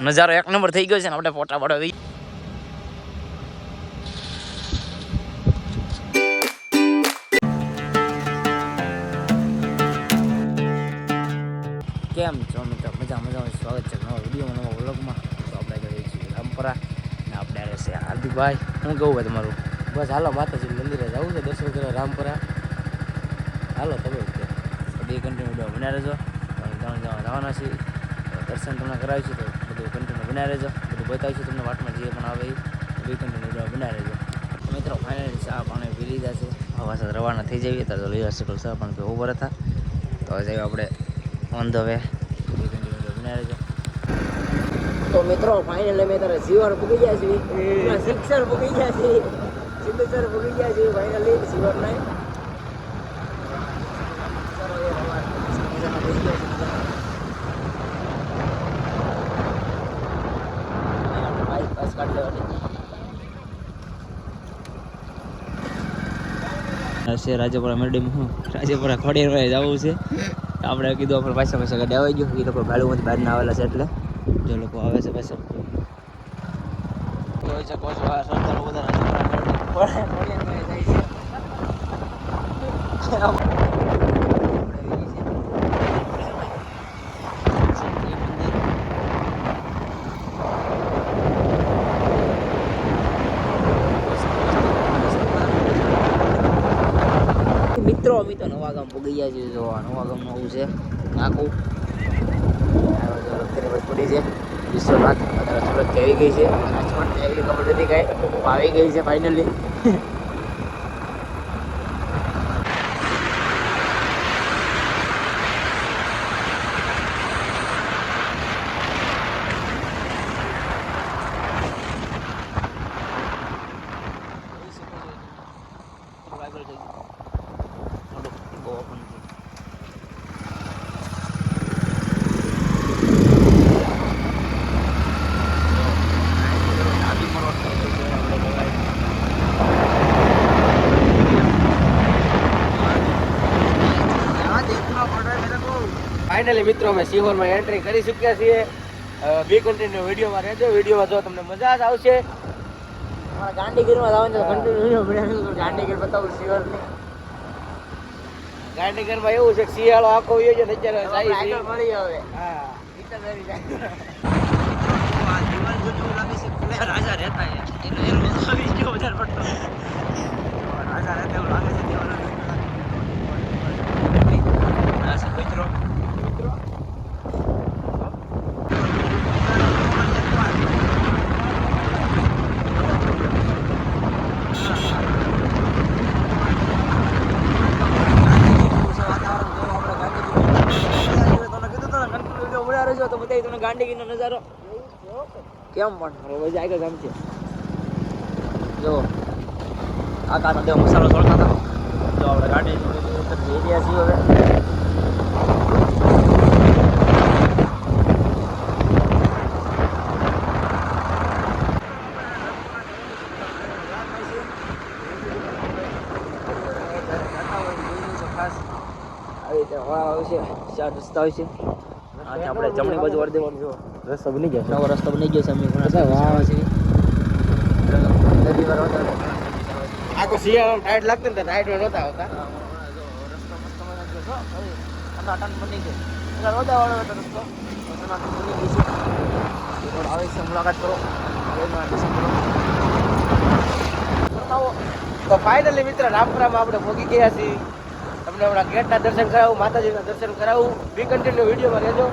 નજારો એક નંબર થઈ ગયો છે ને આપણે ફોટા પાડવા કેમ છો મિત્રો? મજા મજામાં સ્વાગત છે નવા વીડિયો નવા વ્લોગમાં. તો આપણે કરીએ છીએ રામપરા. ને આપણે આવે છે હાર્દિકભાઈ. હું કહું ભાઈ તમારું? બસ હાલો માતાજી મંદિરે જવું છે. દર્શન કરવા રામપરા. હાલો, તમે બે કન્ટિન્યુ બનાવી રહેજો ત્રણ જણા જવાના છીએ. દર્શન તમને કરાવીશું. તો બધું કન્ટેન્ટ બનાવી રહેજો. બધું બતાવીશું તમને વાટમાં જે પણ આવે એ. બધું કન્ટેન્ટ બનાવી રહેજો. મિત્રો ફાઇનલી ચા પાણી પી લીધા છે. હવા સાથે રવાના થઈ જઈએ. તો લીલા સકલ ચા પાણી ઉપર હતા તો જઈએ આપણે ઓન ધ વે તો મિત્રો ફાઇનલ અમે તારે જીવન પૂકી ગયા છીએ. શિક્ષણ પૂકી ગયા છીએ. સિદ્ધેશ્વર પૂકી ગયા છીએ ફાઇનલી જીવન નહીં છે રાજપુરા મેડમ હું રાજપુરા ખોડિયાર જવું છે. આપણે કીધું આપણે પાછા પાછા ગાડી આવી ગયું. એ લોકો ગાડીમાંથી બહાર ના આવેલા છે એટલે જો લોકો આવે છે પાછા. બધા રાજપુરા મિત્રો, અમે તો નવા ગામ પગી ગયા છીએ. જો નવા ગામનું આવું છે. નાખું પડી છે. વિશ્વનાથ. અત્યારે સુરત આવી ગઈ છે? રાજકોટ આવી ખબર નથી કાંઈ. આવી ગઈ છે ફાઇનલી ફાઇનલી મિત્રો અમે સિહોરમાં એન્ટ્રી કરી ચૂક્યા છીએ. બી કન્ટિન્યુ વિડીયોમાં રહેજો. વિડીયોમાં જો તમને મજા જ આવશે. ગાંધીગીરમાં જવાનું છે. કન્ટિન્યુ વીડિયો ગાંધીગીર બતાવું શિવરની ગાંધીગરમાં એવું છે શિયાળો આખો હોય છે અત્યારે. આગળ મળી હવે. હા. રાજા રહેતા રાજા રહેતા એવું લાગે છે દેવાના આ છે મિત્રો ગાંધીગીરનો નજારો. કેમ પણ? હવે જાય કે ગમશે જો, આ કાનો દેવ મસાલો સોળતા હતા જો, આપણે ગાડી જઈ રહ્યા હવે. આવી રીતે ચાર રસ્તા આવશે આથી આપણે જમણી બાજુ વળી દેવાનું જો રસ્તો બની ગયો નવો રસ્તો બની ગયો છે અમે વાહ. છે. નદી વાર આખો શિયાળો ટાઈટ લાગતો ને ટાઈટ નહોતા આવતા. મુલાકાત કરો. તો ફાઇનલી મિત્ર રામપુરામાં આપણે પહોંચી ગયા છીએ. તમને હમણાં ગેટના દર્શન કરાવું, માતાજીના દર્શન કરાવું. બી કન્ટિન્યુ વિડીયોમાં રહેજો.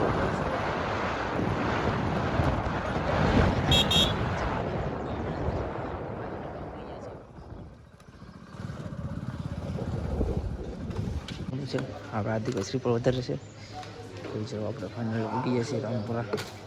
આપણે આદિવાસી પર વધારે છે. આપણે ફાઇનલ ઉગી જઈએ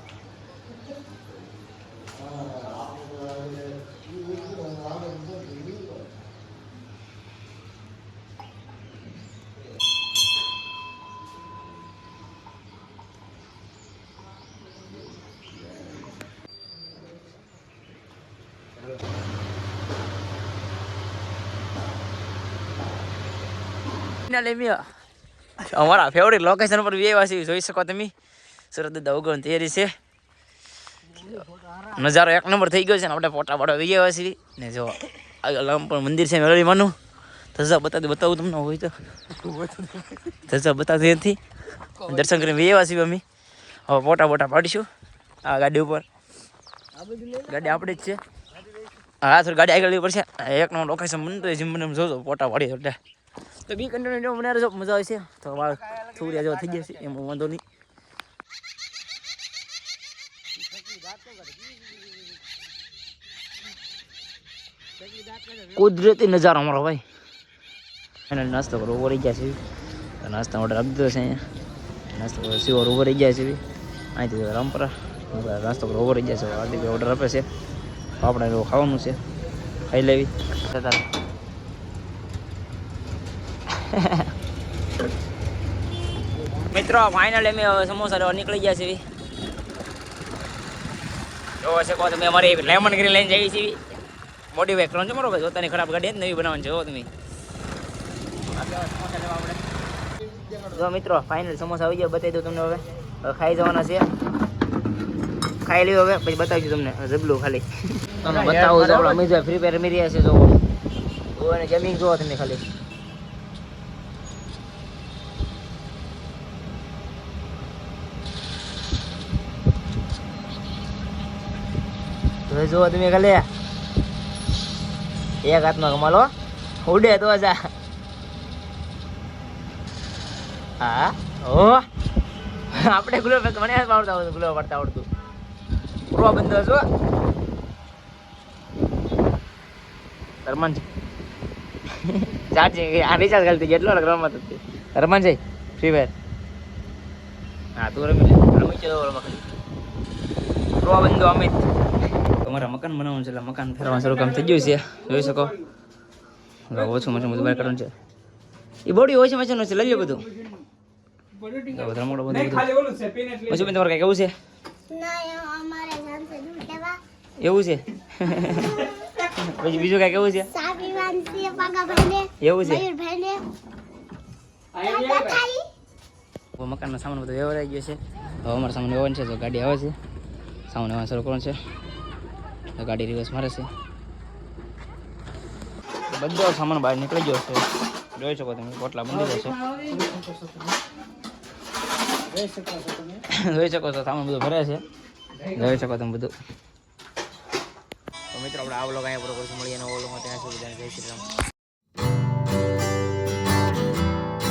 અમારા ફેવરેટ લોકેશન પર વ્યવા છે, જોઈ શકો તમે. સુરત દાદા ઉગવણ તૈયારી છે. નજારો એક નંબર થઈ ગયો છે ને આપણે ફોટા પાડવા આવ્યા ને જો, આગળ આમ પણ મંદિર છે મેળવી માનું. ધજા બતાવી બતાવું તમને હોય તો. ધજા બતાવતી નથી દર્શન કરીને છીએ અમે. હવે ફોટા બોટા પાડીશું આ ગાડી ઉપર. ગાડી આપણી જ છે. હા, થોડી ગાડી આગળ લેવી પડશે. એક નો લોકેશન બનતો હોય જીમ જોજો, ફોટા પાડી એટલે તો બી કન્ટિન્યુ જો મને જો મજા આવશે તો વાળ થોડી જેવા થઈ છે એમાં વાંધો નહીં કુદરતી નજારો અમારો ભાઈ એને નાસ્તો કરો ઊભો રહી ગયા છે નાસ્તા ઓર્ડર આપી દીધો છે અહીંયા નાસ્તો કરો સીવર ઊભો રહી ગયા છે અહીંથી રામપરા નાસ્તો કરો ઊભો રહી ગયા છે હાર્દિક ઓર્ડર આપે છે આપણે ખાવાનું છે ખાઈ લેવી તારે મિત્રો ફાઇનલ અમે હવે સમોસા લેવા નીકળી ગયા છીએ. જોવો શકો તમે અમારી લેમન ગ્રીન લઈને જઈએ છીએ. મોટી વેક છે મારો ભાઈ પોતાની ખરાબ ગાડી જ નવી બનાવવાની છે જોવો તમે. જો મિત્રો ફાઇનલ સમોસા આવી ગયા બતાવી દઉં તમને હવે. હવે ખાઈ જવાના છે. ખાઈ લ્યો હવે પછી બતાવીશું તમને. જબલું ખાલી. તમે બતાવું અમે જે ફ્રી ફાયર રમી રહ્યા છે જોવો. અને જમીન જોવો તમે ખાલી. જુઓ તમે ખાલે. એક હાથમાં કમાલો. ઉડે તો જા. હા ઓ આપણે ગુલો મને આવડતા આવડતું ગુલો પડતા આવડતું. પૂરો બંધો છો રમન ચાર્જ આ રિચાર્જ ખાલી કેટલો રમત હતી. ફ્રી ફાયર હા, તું રમી લે. રમી ચલો અમિત. તમારા મકાન બનાવવાનું છે એટલે મકાન ફેરવાનું શરૂ કામ થઈ ગયું છે. જોઈ શકો. ઓછું મચું બધું બહાર કરવાનું છે. એ બોડી ઓછું મચાનું છે લઈ લો બધું. રમકડું બધું બધું પછી તમારે કઈ કેવું છે? એવું છે? પછી બીજું કઈ કેવું છે? એવું છે? મકાનનો સામાન બધો વ્યવહારાઈ ગયો છે. હવે અમારો સામાન વ્યવહાર છે તો ગાડી આવે છે. સામાન વ્યવહાર શરૂ કરવાનો છે. ગાડી રિવર્સ મારે છે. બધો સામાન બહાર નીકળી ગયો છે. જોઈ શકો તમે, પોટલા બંધી જશે જોઈ શકો છો સામાન બધું ભરે છે. જોઈ શકો તમે બધું. તો મિત્રો, આપણે આ વ્લોગ અહીંયા પૂરો મળીએ નવો વ્લોગમાં ત્યાં સુધી જય શ્રી રામ.